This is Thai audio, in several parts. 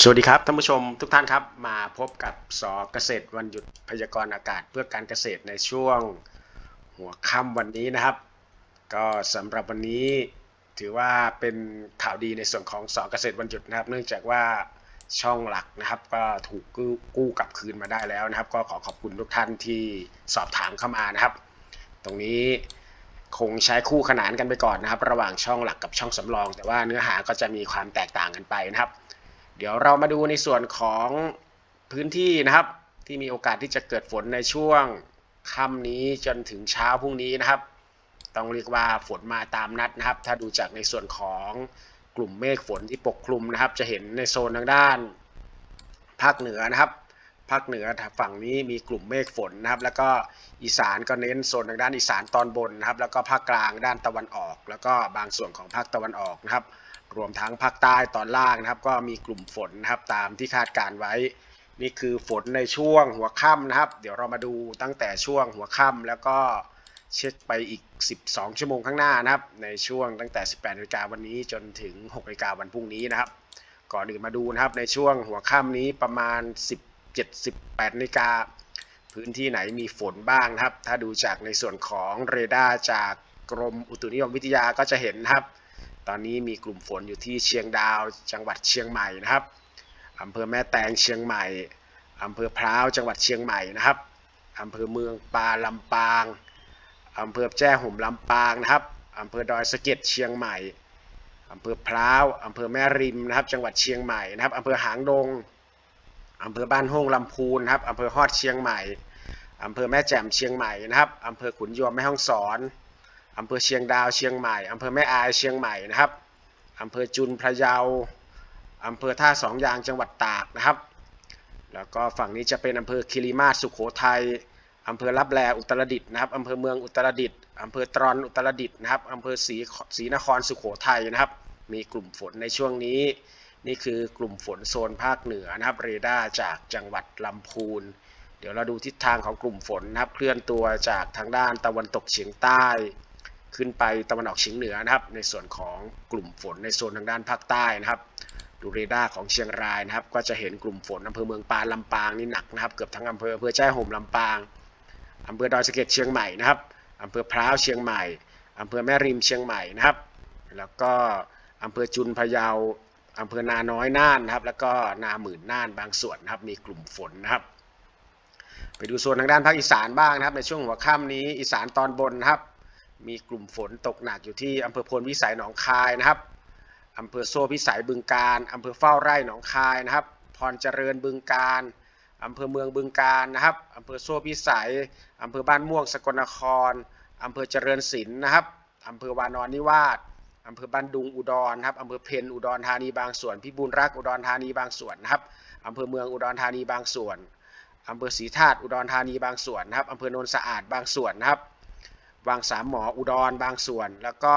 สวัสดีครับท่านผู้ชมทุกท่านครับ มาพบกับสอเกษตรวันหยุดพยากรณ์อากาศเพื่อการเกษตรในช่วงหัวค่ำวันนี้นะครับ ก็สำหรับวันนี้ถือว่าเป็นข่าวดีในส่วนของสอเกษตรวันหยุดนะครับ เนื่องจากว่าช่องหลักนะครับ ก็ถูกกู้กู้กลับคืนมาได้แล้วนะครับ ก็ขอขอบคุณทุกท่านที่สอบถามเข้ามานะครับ ตรงนี้คงใช้คู่ขนานกันไปก่อนนะครับ ระหว่างช่องหลักกับช่องสำรอง แต่ว่าเนื้อหาก็จะมีความแตกต่างกันไปนะครับ ดี๋ยวเรามาดูในส่วนของพื้นที่นะครับ ที่มีโอกาสที่จะเกิดฝนในช่วงค่ำนี้จนถึงเช้าพรุ่งนี้นะครับ ต้องเรียกว่าฝนมาตามนัดนะครับ ถ้าดูจากในส่วนของกลุ่มเมฆฝนที่ปกคลุมนะครับ จะเห็นในโซนทางด้าน ภาคเหนือนะครับ ภาคเหนือฝั่งนี้มีกลุ่มเมฆฝนนะครับ แล้วก็อีสานก็เน้นโซนทางด้านอีสานตอนบนนะครับ แล้วก็ภาคกลางด้านตะวันออก แล้วก็บางส่วนของภาคตะวันออกนะครับ รวมทั้งภาคใต้ตอนล่างนะครับ ก็มีกลุ่มฝนนะครับตามที่คาดการไว้ นี่คือฝนในช่วงหัวค่ำนะครับ เดี๋ยวเรามาดูตั้งแต่ช่วงหัวค่ำแล้วก็เช็คไปอีก 12 ชั่วโมงข้างหน้านะครับ ในช่วงตั้งแต่ 18นาฬิกาวันนี้จนถึง6นาฬิกาวันพรุ่งนี้นะครับ ก่อนอื่นมาดูนะครับในช่วงหัวค่ำนี้ประมาณ 17-18นาฬิกาพื้นที่ไหนมีฝนบ้างนะครับ ถ้าดูจากในส่วนของเรดาร์จากกรมอุตุนิยมวิทยาก็จะเห็นนะครับ ตอนนี้มีกลุ่มฝนอยู่ที่เชียงดาว จังหวัดเชียงใหม่นะครับอำเภอแม่แตงเชียงใหม่อำเภอพร้าวจังหวัดเชียงใหม่นะครับอำเภอเมืองปาลำปางอำเภอแจ้ห่มลำปางนะครับอำเภอดอยสะเก็ดเชียงใหม่อำเภอพร้าวอำเภอแม่ริมนะครับ จังหวัดเชียงใหม่นะครับอำเภอหางดงอำเภอบ้านโฮงลำพูนนะครับอำเภอฮอดเชียงใหม่อำเภอแม่แจ่มเชียงใหม่นะครับอำเภอขุนยวมแม่ฮ่องสอน อำเภอเชียงดาวเชียงใหม่อำเภอแม่อายเชียงใหม่นะครับอำเภอจุนพระเยาอำเภอท่าสองยางจังหวัดตากนะครับ แล้วก็ฝั่งนี้จะเป็นอำเภอคิริมาศสุโขทัยอำเภอลับแลอุตรดิตถ์นะครับอำเภอเมืองอุตรดิตถ์อำเภอตรอนอุตรดิตถ์นะครับอำเภอศรีศรีนครสุโขทัยนะครับ มีกลุ่มฝนในช่วงนี้ นี่คือกลุ่มฝนโซนภาคเหนือนะครับ เรดาร์จากจังหวัดลำพูน เดี๋ยวเราดูทิศทางของกลุ่มฝนนะครับ เคลื่อนตัวจากทางด้านตะวันตกเฉียงใต้ ขึ้นไปตะวันออกเฉียงเหนือนะครับ ในส่วนของกลุ่มฝนในโซนทางด้านภาคใต้นะครับดูเรดาร์ของเชียงรายนะครับ ก็จะเห็นกลุ่มฝนอำเภอเมืองปานลำปางนี่หนักนะครับเกือบทั้งอำเภออำเภอแจ้ห่มลำปางอำเภอดอยสะเก็ดเชียงใหม่นะครับอำเภอพร้าวเชียงใหม่อำเภอแม่ริมเชียงใหม่นะครับ แล้วก็อำเภอจุนพะเยาอำเภอนาน้อยน่านนะครับ แล้วก็นาหมื่นน่านบางส่วนนะครับ มีกลุ่มฝนนะครับ ไปดูโซนทางด้านภาคอีสานบ้างนะครับ ในช่วงหัวค่ำนี้อีสานตอนบนนะครับ มีกลุ่มฝนตกหนักอยู่ที่อำเภอพลวิสัยหนองคายนะครับอำเภอโซ่พิสัยบึงการอำเภอเฝ้าไร่หนองคายนะครับ พรเจริญบึงการอำเภอเมืองบึงการนะครับอำเภอโซ่พิสัยอำเภอบ้านม่วงสกลนครอำเภอเจริญศิลป์นะครับอำเภอวานอนนิวาสอำเภอบ้านดุงอุดรครับอำเภอเพนอุดรธานีบางส่วนพิบูลรักษ์อุดรธานีบางส่วนนะครับอำเภอเมืองอุดรธานีบางส่วนอำเภอศรีธาตุอุดรธานีบางส่วนนะครับอำเภอโนนสะอาดบางส่วนนะครับ บางสามหมออุดรบางส่วน แล้วก็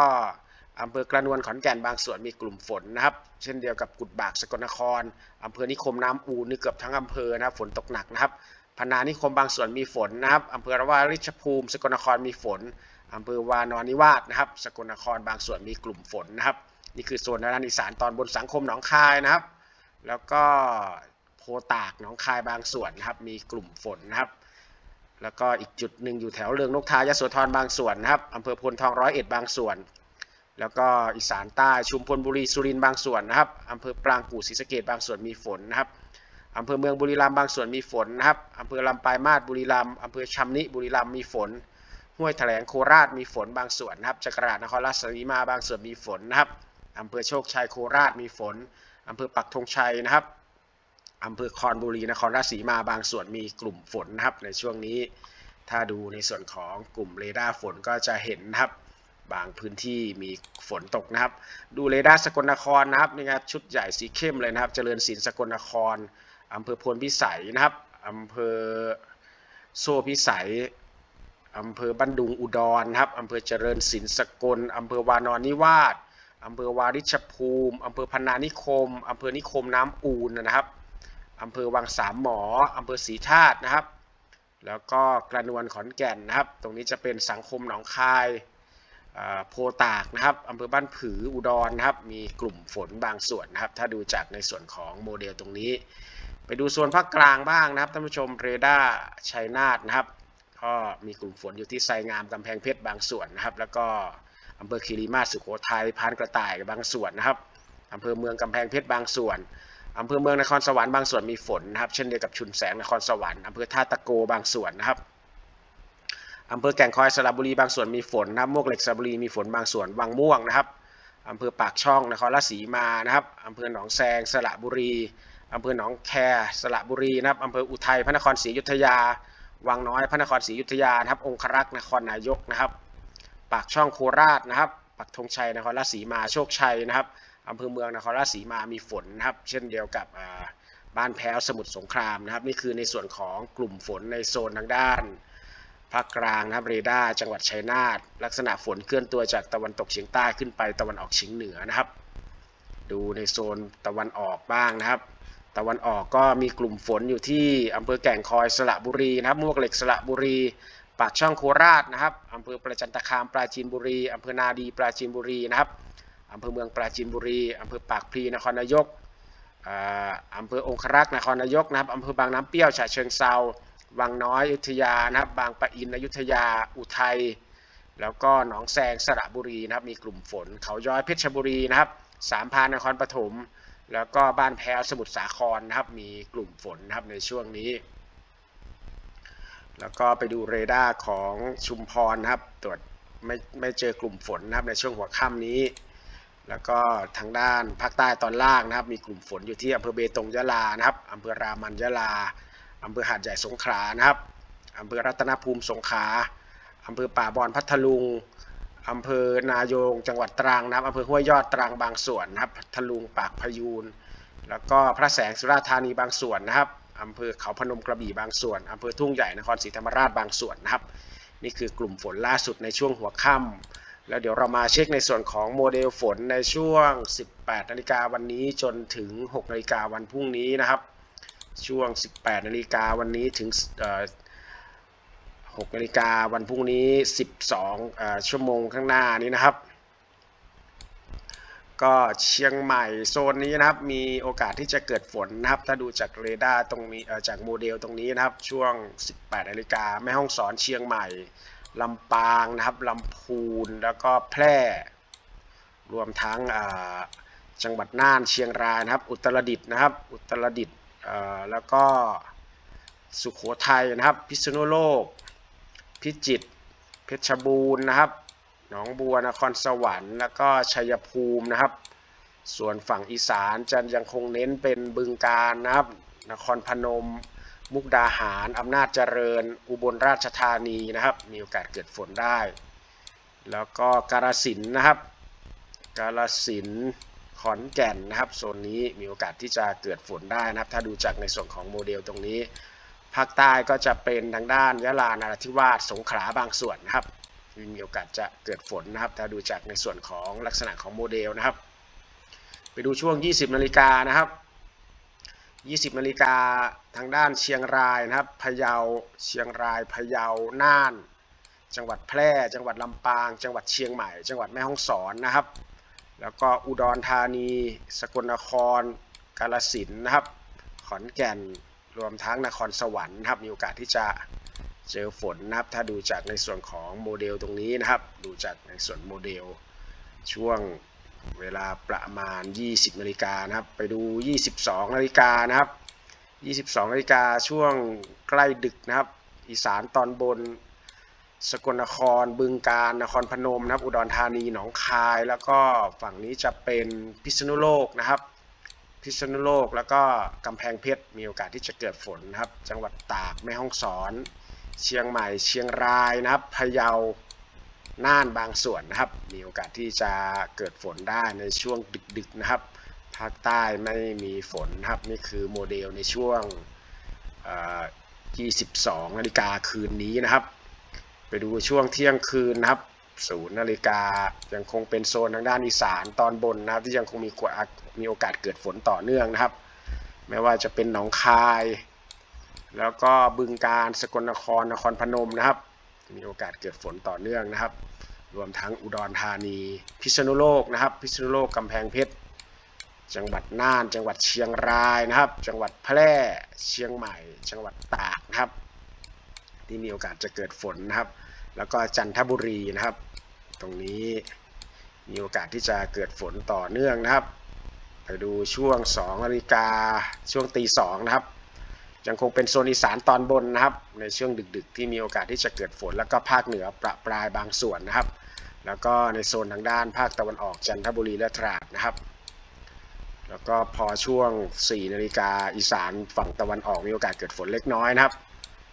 อำเภอกระนวนขอนแก่นบางส่วนมีกลุ่มฝนนะครับ เช่นเดียวกับกุดบากสกลนครอำเภอนิคมน้ำอูนี่เกือบทั้งอำเภอนะครับ ฝนตกหนักนะครับพนานิคมบางส่วนมีฝนนะครับอำเภอระวาริชภูมิ สกลนครมีฝนอำเภอวานอนนิวาสนะครับ สกลนครบางส่วนมีกลุ่มฝนนะครับ นี่คือโซนด้านอีสานตอนบนสังคมหนองคายนะครับ แล้วก็โพตากหนองคายบางส่วนนะครับ มีกลุ่มฝนนะครับ แล้วก็อีกจุดหนึ่งอยู่แถวเรืองนกทายโสธรบางส่วนนะครับอำเภอพลทองร้อยเอ็ดบางส่วน แล้วก็อีสานใต้ชุมพลบุรีสุรินทร์บางส่วนนะครับอำเภอปรางกู่ศรีสะเกดบางส่วนมีฝนนะครับอำเภอเมืองบุรีรัมย์บางส่วนมีฝนนะครับอำเภอลำปายมาศบุรีรัมย์อำเภอชำนิบุรีรัมย์มีฝน ห้วยแถลงโคราชมีฝนบางส่วนนะครับจักราชนครราชสีมาบางส่วนมีฝนนะครับอำเภอโชคชัยโคราชมีฝนอำเภอปักธงชัยนะครับ อำเภอคอนบุรีนครราชสีมาบางส่วนมีกลุ่มฝนนะครับในช่วงนี้ ถ้าดูในส่วนของกลุ่มเรดาร์ฝนก็จะเห็นนะครับ บางพื้นที่มีฝนตกนะครับ ดูเรดาร์สกลนครนะครับนี่ครับชุดใหญ่สีเข้มเลยนะครับ เจริญศิลป์สกลนครอำเภอพลพิสัยนะครับอำเภอโซ่พิสัยอำเภอบันดุงอุดรนะครับอำเภอเจริญศิลป์สกลอำเภอวานอนนิวาสอำเภอวาริชภูมิอำเภอพนานิคมอำเภอนิคมน้ำอูนนะครับ อำเภอวังสามหมออำเภอศรีธาตุนะครับ แล้วก็กระนวนขอนแก่นนะครับ ตรงนี้จะเป็นสังคมหนองคายโพตากนะครับอำเภอบ้านผืออุดรนะครับ มีกลุ่มฝนบางส่วนนะครับ ถ้าดูจากในส่วนของโมเดลตรงนี้ ไปดูโซนภาคกลางบ้างนะครับท่านผู้ชมเรดาร์ชัยนาทนะครับ ก็มีกลุ่มฝนอยู่ที่ไซงามกำแพงเพชรบางส่วนนะครับ แล้วก็อำเภอคีรีมาสุโขทัยพานกระต่ายบางส่วนนะครับอำเภอเมืองกำแพงเพชรบางส่วน อำเภอเมืองนครสวรรค์บางส่วนมีฝนนะครับ เช่นเดียวกับชุมแสงนครสวรรค์อำเภอท่าตะโกบางส่วนนะครับอำเภอแก่งคอยสระบุรีบางส่วนมีฝนนะครับมวกเหล็กสระบุรีมีฝนบางส่วนวังม่วงนะครับอำเภอปากช่องนครราชสีมานะครับอำเภอหนองแซงสระบุรีอำเภอหนองแคสระบุรีนะครับอำเภออุทัยพระนครศรีอยุธยา วังน้อยพระนครศรีอยุธยานะครับ องครักษ์นครนายกนะครับ ปากช่องโคราชนะครับปักธงชัยนครราชสีมาโชคชัยนะครับ อำเภอเมืองนครราชสีมามีฝนนะครับ เช่นเดียวกับบ้านแพ้วสมุทรสงครามนะครับ นี่คือในส่วนของกลุ่มฝนในโซนทางด้านภาคกลางนะครับเรดาร์จังหวัดชัยนาทลักษณะฝนเคลื่อนตัวจากตะวันตกเฉียงใต้ขึ้นไปตะวันออกเฉียงเหนือนะครับ ดูในโซนตะวันออกบ้างนะครับ ตะวันออกก็มีกลุ่มฝนอยู่ที่อำเภอแก่งคอยสระบุรีนะครับมวกเหล็กสระบุรีปากช่องโคราชนะครับอำเภอประจันตคามปราจีนบุรีอำเภอนาดีปราจีนบุรีนะครับ อำเภอเมืองปราจีนบุรีอำเภอปากพลีนครนายกออำเภอองครักษ์นครนายกนะครับอำเภอบางน้ำเปรี้ยวฉะเชิงเซาวังน้อยอยุธยานะครับบางปะอินอยุธยาอุทัยแล้วก็หนองแซงสระบุรีนะครับมีกลุ่มฝน เขาย้อยเพชรบุรีนะครับสามพานนครปฐมแล้วก็บ้านแพ้วสมุทรสาครนะครับมีกลุ่มฝนนะครับในช่วงนี้ แล้วก็ไปดูเรดาร์ของชุมพรนะครับตรวจไม่ไม่เจอกลุ่มฝนนะครับในช่วงหัวค่ำนี้ แล้วก็ทางด้านภาคใต้ตอนล่างนะครับ มีกลุ่มฝนอยู่ที่อำเภอเบตงยะลานะครับอำเภอรามันยะลาอำเภอหาดใหญ่สงขลานะครับอำเภอรัตนภูมิสงขลาอำเภอป่าบอนพัทลุงอำเภอนายง จังหวัดตรังนะครับอำเภอห้วยยอดตรังบางส่วนนะครับพัทลุงปากพยูนแล้วก็พระแสงสุราษฎร์ธานีบางส่วนนะครับอำเภอเขาพนมกระบี่บางส่วนอำเภอทุ่งใหญ่นครศรีธรรมราชบางส่วนนะครับ นี่คือกลุ่มฝนล่าสุดในช่วงหัวค่ำ แล้วเดี๋ยวเรามาเช็คในส่วนของโมเดลฝนในช่วง 18 นาฬิกาวันนี้จนถึง 6 นาฬิกาวันพรุ่งนี้นะครับ ช่วง 18 นาฬิกาวันนี้ถึง6นาฬิกาวันพรุ่งนี้ 12 ชั่วโมงข้างหน้านี้นะครับ ก็เชียงใหม่โซนนี้นะครับ มีโอกาสที่จะเกิดฝนนะครับ ถ้าดูจากเรดาร์ตรงนี้จากโมเดลตรงนี้นะครับ ช่วง 18 นาฬิกาแม่ฮ่องสอนเชียงใหม่ ลำปางนะครับลำพูนแล้วก็แพร่ รวมทั้งจังหวัดน่านเชียงรายนะครับ อุตรดิตถ์นะครับ อุตรดิตถ์แล้วก็สุโขทัยนะครับ พิษณุโลก พิจิตรเพชรบูรณ์นะครับ หนองบัวนครสวรรค์แล้วก็ชัยภูมินะครับ ส่วนฝั่งอีสานจะยังคงเน้นเป็นบึงการนะครับ นครพนม มุกดาหารอำนาจเจริญ อุบลราชธานีนะครับ มีโอกาสเกิดฝนได้ แล้วก็กาฬสินนะครับ กาฬสินขอนแก่นนะครับโซนนี้มีโอกาสที่จะเกิดฝนได้นะครับ ถ้าดูจากในส่วนของโมเดลตรงนี้ภาคใต้ก็จะเป็นทางด้านยะลานราธิวาสสงขลาบางส่วนนะครับมีโอกาสจะเกิดฝนนะครับ ถ้าดูจากในส่วนของลักษณะของโมเดลนะครับ ไปดูช่วง 20นาฬิกานะครับ 20นาฬิกา ทางด้านเชียงรายนะครับพะเยาเชียงรายพะเยาน่าน จังหวัดแพร่ จังหวัดลำปาง จังหวัดเชียงใหม่ จังหวัดแม่ฮ่องสอนนะครับ แล้วก็อุดรธานี สกลนคร กาฬสินนะครับ ขอนแก่นรวมทั้งนครสวรรค์นะครับมีโอกาสที่จะเจอฝนนะครับ ถ้าดูจากในส่วนของโมเดลตรงนี้นะครับ ดูจากในส่วนโมเดลช่วงเวลาประมาณ 20นาฬิกานะครับ ไปดู 22นาฬิกานะครับ 22นาฬิกาช่วงใกล้ดึกนะครับ อีสานตอนบน สกลนคร บึงกาฬนครพนมนะครับ อุดรธานีหนองคาย แล้วก็ฝั่งนี้จะเป็นพิษณุโลกนะครับ พิษณุโลกแล้วก็กำแพงเพชรมีโอกาสที่จะเกิดฝนนะครับ จังหวัดตากแม่ฮ่องสอน เชียงใหม่ เชียงรายนะครับพะเยาน่านบางส่วนนะครับ มีโอกาสที่จะเกิดฝนได้ในช่วงดึกๆนะครับ ภาคใต้ไม่มีฝนครับ นี่คือโมเดลในช่วง 22 นาฬิกาคืนนี้นะครับ ไปดูช่วงเที่ยงคืนนะครับศูนย์นาฬิกายังคงเป็นโซนทางด้านอีสานตอนบนนะครับ ที่ยังคงมีกว่ามีโอกาสเกิดฝนต่อเนื่องนะครับ ไม่ว่าจะเป็นหนองคาย แล้วก็บึงการสกลนครนครพนมนะครับ มีโอกาสเกิดฝนต่อเนื่องนะครับ รวมทั้งอุดรธานี พิษณุโลกนะครับ พิษณุโลกกำแพงเพชร จังหวัดน่าน จังหวัดเชียงรายนะครับ จังหวัดแพร่ เชียงใหม่ จังหวัดตากนะครับ ที่มีโอกาสจะเกิดฝนนะครับ แล้วก็จันทบุรีนะครับ ตรงนี้มีโอกาสที่จะเกิดฝนต่อเนื่องนะครับไปดูช่วง2นาฬิกาช่วงตีสองนะครับยังคงเป็นโซนอีสานตอนบนนะครับ ในช่วงดึกๆ ที่มีโอกาสที่จะเกิดฝน แล้วก็ภาคเหนือประปรายบางส่วนนะครับ แล้วก็ในโซนทางด้านภาคตะวันออกจันทบุรีและตราดนะครับ แล้วก็พอช่วง 4 นาฬิกาอีสานฝั่งตะวันออกมีโอกาสเกิดฝนเล็กน้อยนะครับ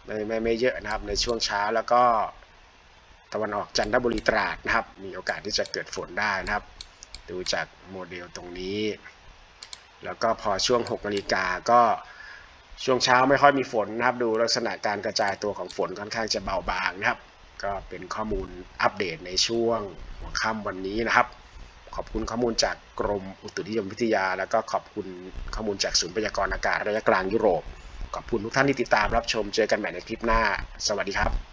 ไม่ไม่ไม่เยอะนะครับในช่วงเช้าแล้วก็ตะวันออกจันทบุรีตราดนะครับ มีโอกาสที่จะเกิดฝนได้นะครับ ดูจากโมเดลตรงนี้ แล้วก็พอช่วง 6 นาฬิกาก็ช่วงเช้าไม่ค่อยมีฝนนะครับ ดูลักษณะการกระจายตัวของฝนค่อนข้างจะเบาบางนะครับ ก็เป็นข้อมูลอัปเดตในช่วงหัวค่ำวันนี้นะครับ ขอบคุณข้อมูลจากกรมอุตุนิยมวิทยา แล้วก็ขอบคุณข้อมูลจากศูนย์พยากรณ์อากาศระยะกลางยุโรป ขอบคุณทุกท่านที่ติดตามรับชม เจอกันใหม่ในคลิปหน้า สวัสดีครับ